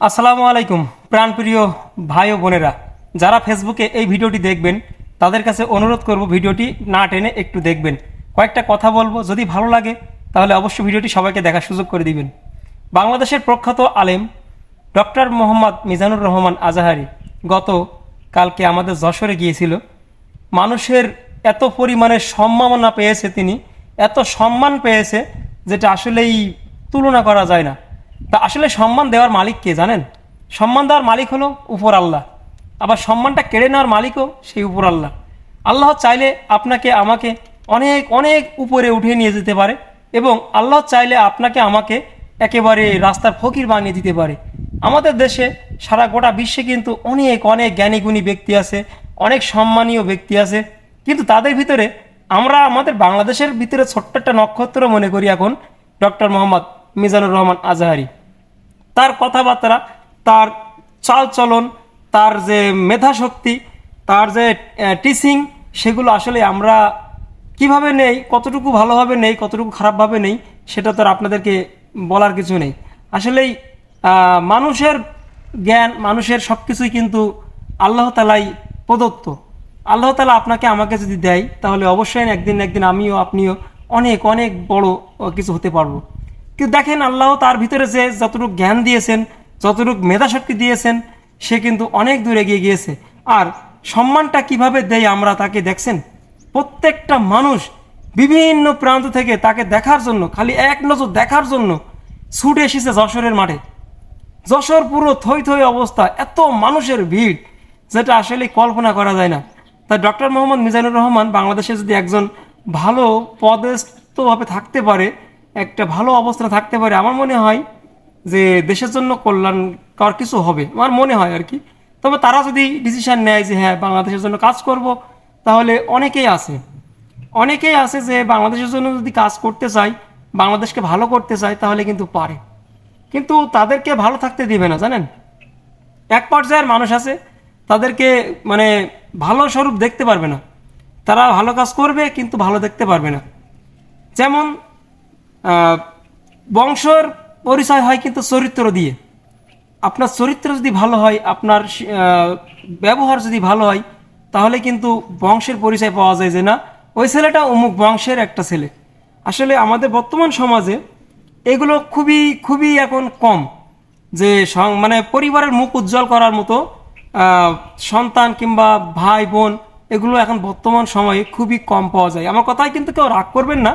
আসসালামু আলাইকুম, প্রাণপ্রিয় ভাই ও বোনেরা। যারা ফেসবুকে এই ভিডিওটি দেখবেন, তাদের কাছে অনুরোধ করব ভিডিওটি না টেনে একটু দেখবেন। কয়েকটা কথা বলব, যদি ভালো লাগে, তাহলে অবশ্যই ভিডিওটি সবাইকে দেখার সুযোগ করে দিবেন। বাংলাদেশের প্রখ্যাত আলেম ডক্টর মোহাম্মদ মিজানুর রহমান আজাহারি গত কালকে আমাদের যশোরে গিয়েছিল। মানুষের এত পরিমাণে সম্মাননা পেয়েছে তিনি, এত সম্মান পেয়েছে, যেটা আসলেই তুলনা করা যায় না। তা আসলে সম্মান দেওয়ার মালিক কে জানেন? সম্মান দেওয়ার মালিক হলো উপর আল্লাহ। আবার সম্মানটা কেড়ে নেওয়ার মালিকও সেই উপর আল্লাহ। আল্লাহ চাইলে আপনাকে আমাকে অনেক অনেক উপরে উঠিয়ে নিয়ে যেতে পারে এবং আল্লাহ চাইলে আপনাকে আমাকে একেবারে রাস্তার ফকির বানিয়ে দিতে পারে। আমাদের দেশে সারা গোটা বিশ্বে কিন্তু অনেক অনেক জ্ঞানীগুণী ব্যক্তি আছে, অনেক সম্মানীয় ব্যক্তি আছে। কিন্তু তাদের ভিতরে আমরা আমাদের বাংলাদেশের ভিতরে ছোট্ট একটা নক্ষত্র মনে করি এখন, ডক্টর মোহাম্মদ মিজানুর রহমান আজাহারি। তার কথাবার্তা, তার চালচলন, তার যে মেধাশক্তি, তার যে টিচিং সেগুলো আসলে আমরা কীভাবে নেই, কতটুকু ভালোভাবে নেই, কতটুকু খারাপভাবে নেই, সেটা তো আপনাদেরকে বলার কিছু নেই। আসলেই মানুষের জ্ঞান, মানুষের সব কিছুই কিন্তু আল্লাহ তালাই প্রদত্ত। আল্লাহ তালা আপনাকে আমাকে যদি দেয়, তাহলে অবশ্যই একদিন একদিন আমিও, আপনিও অনেক অনেক বড় কিছু হতে পারব। কিন্তু দেখেন আল্লাহ তার ভিতরে যে যতটুকু জ্ঞান দিয়েছেন, যতটুকু মেধাশক্তি দিয়েছেন, সে কিন্তু অনেক দূর এগিয়ে গিয়েছে। আর সম্মানটা কীভাবে দেয় আমরা তাকে দেখছেন? প্রত্যেকটা মানুষ বিভিন্ন প্রান্ত থেকে তাকে দেখার জন্য, খালি এক নজর দেখার জন্য ছুটে এসেছে যশোরের মাঠে। যশোর পুরো থই থই অবস্থা, এত মানুষের ভিড়, যেটা আসলে কল্পনা করা যায় না। তাই ডক্টর মোহাম্মদ মিজানুর রহমান বাংলাদেশে যদি একজন ভালো পদস্থভাবে থাকতে পারে একটা ভালো অবস্থা থাকতে পারে। আমার মনে হয় যে দেশের জন্য কল্যাণকর কিছু হবে। আমার মনে হয় আর কি। তবে তারা যদি ডিসিশন নেয় যে হ্যাঁ বাংলাদেশের জন্য কাজ করব, তাহলে অনেকেই আছে। অনেকেই আছে যে বাংলাদেশের জন্য যদি কাজ করতে চায়, বাংলাদেশকে ভালো করতে চায়, তাহলে কিন্তু পারে। কিন্তু তাদেরকে ভালো থাকতে দিবে না, জানেন? এক পর্যায়ের মানুষ আছে, তাদেরকে মানে ভালো স্বরূপ দেখতে পারবে না। তারা ভালো কাজ করবে, কিন্তু ভালো দেখতে পারবে না। যেমন বংশর পরিচয় হয় কিন্তু চরিত্র দিয়ে। আপনার চরিত্র যদি ভালো হয়, আপনার ব্যবহার যদি ভালো হয়, তাহলে কিন্তু বংশের পরিচয় পাওয়া যায় যে না, ওই ছেলেটা অমুক বংশের একটা ছেলে। আসলে আমাদের বর্তমান সমাজে এগুলো খুবই খুবই এখন কম। যে মানে পরিবারের মুখ উজ্জ্বল করার মতো সন্তান কিংবা ভাই, বোন, এগুলো এখন বর্তমান সময়ে খুবই কম পাওয়া যায়। আমার কথায় কিন্তু কেউ রাগ করবেন না।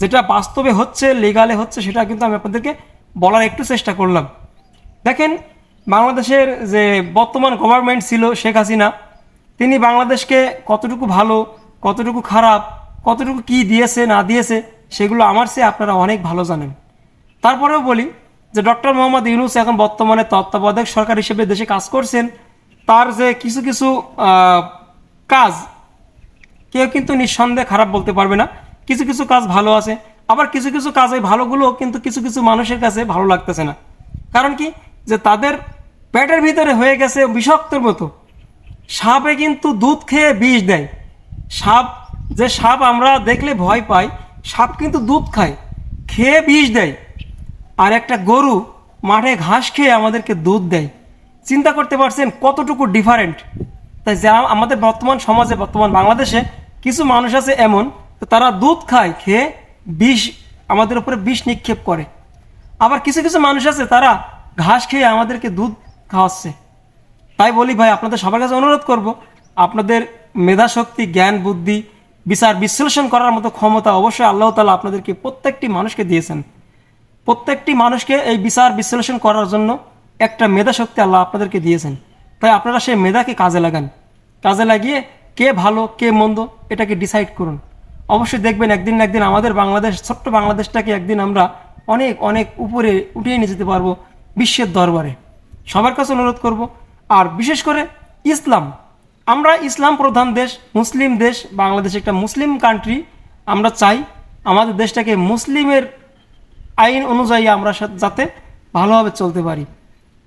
যেটা বাস্তবে হচ্ছে লিগালে হচ্ছে, সেটা কিন্তু আমি আপনাদেরকে বলার একটু চেষ্টা করলাম। দেখেন, বাংলাদেশের যে বর্তমান গভর্নমেন্ট ছিল শেখ হাসিনা, তিনি বাংলাদেশকে কতটুকু ভালো, কতটুকু খারাপ, কতটুকু কি দিয়েছে, না দিয়েছে, সেগুলো আমার চেয়ে আপনারা অনেক ভালো জানেন। তারপরেও বলি যে ডক্টর মোহাম্মদ ইউনুস এখন বর্তমানে তত্ত্বাবধায়ক সরকার হিসেবে দেশে কাজ করছেন। তার যে কিছু কিছু কাজ, কেউ কিন্তু নিঃসন্দেহে খারাপ বলতে পারবে না। কিছু কিছু কাজ ভালো আছে, আবার কিছু কিছু কাজ এই ভালোগুলো কিন্তু কিছু কিছু মানুষের কাছে ভালো লাগতেছে না। কারণ কি? যে তাদের পেটের ভিতরে হয়ে গেছে বিষাক্তর মতো। সাপে কিন্তু দুধ খেয়ে বিষ দেয়। সাপ, যে সাপ আমরা দেখলে ভয় পাই, সাপ কিন্তু দুধ খায়, খেয়ে বিষ দেয়। আর একটা গরু মাঠে ঘাস খেয়ে আমাদেরকে দুধ দেয়। চিন্তা করতে পারছেন কতটুকু ডিফারেন্ট তাই যারা আমাদের বর্তমান সমাজে, বর্তমান বাংলাদেশে কিছু মানুষ আছে এমন তারা দুধ খায়, খেয়ে বিষ, আমাদের উপরে বিষ নিক্ষেপ করে। আবার কিছু কিছু মানুষ আছে, তারা ঘাস খেয়ে আমাদেরকে দুধ খাওয়াচ্ছে। তাই বলি ভাই, আপনাদের সবার কাছে অনুরোধ করব, আপনাদের মেধাশক্তি জ্ঞান, বুদ্ধি, বিচার, বিশ্লেষণ করার মতো ক্ষমতা অবশ্যই আল্লাহ তালা আপনাদেরকে প্রত্যেকটি মানুষকে দিয়েছেন। প্রত্যেকটি মানুষকে এই বিচার, বিশ্লেষণ করার জন্য একটা মেধা শক্তি আল্লাহ আপনাদেরকে দিয়েছেন। তাই আপনারা সেই মেধাকে কাজে লাগান। কাজে লাগিয়ে কে ভালো, কে মন্দ, এটাকে ডিসাইড করুন। অবশ্যই দেখবেন একদিন না একদিন আমাদের বাংলাদেশ, ছোট্ট বাংলাদেশটাকে একদিন আমরা অনেক অনেক উপরে উঠিয়ে নিয়ে যেতে পারব বিশ্বের দরবারে। সবার কাছে অনুরোধ করব। আর বিশেষ করে ইসলাম। আমরা ইসলাম প্রধান দেশ, মুসলিম দেশ, বাংলাদেশ একটা মুসলিম কান্ট্রি আমরা চাই আমাদের দেশটাকে মুসলিমের আইন অনুযায়ী আমরা যাতে ভালোভাবে চলতে পারি।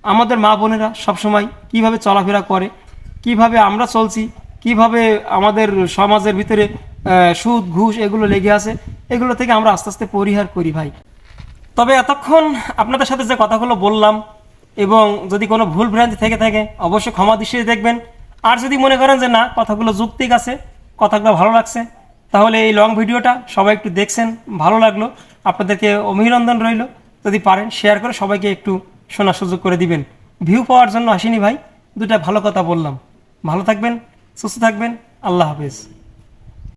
আমাদের মা বোনেরা সবসময় কীভাবে চলাফেরা করে, কীভাবে আমরা চলছি, কীভাবে আমাদের সমাজের ভিতরে সুদ, ঘুষ এগুলো লেগে আছে। এগুলো থেকে আমরা আস্তে আস্তে পরিহার করি ভাই। তবে এতক্ষণ আপনাদের সাথে যে কথাগুলো বললাম এবং যদি কোনো ভুল ভ্রান্তি থেকে থাকে, অবশ্যই ক্ষমা দৃষ্টিতে দেখবেন। আর যদি মনে করেন যে না, কথাগুলো যুক্তিক আছে, কথাগুলো ভালো লাগছে, তাহলে এই লং ভিডিওটা সবাই একটু দেখছেন, ভালো লাগল, আপনাদেরকে অভিনন্দন রইল। যদি পারেন শেয়ার করে সবাইকে একটু শোনার সুযোগ করে দিবেন। ভিউ পাওয়ার জন্য আসিনি ভাই দুটা ভালো কথা বললাম। ভালো থাকবেন, সুস্থ থাকবেন, আল্লাহ হাফেজ।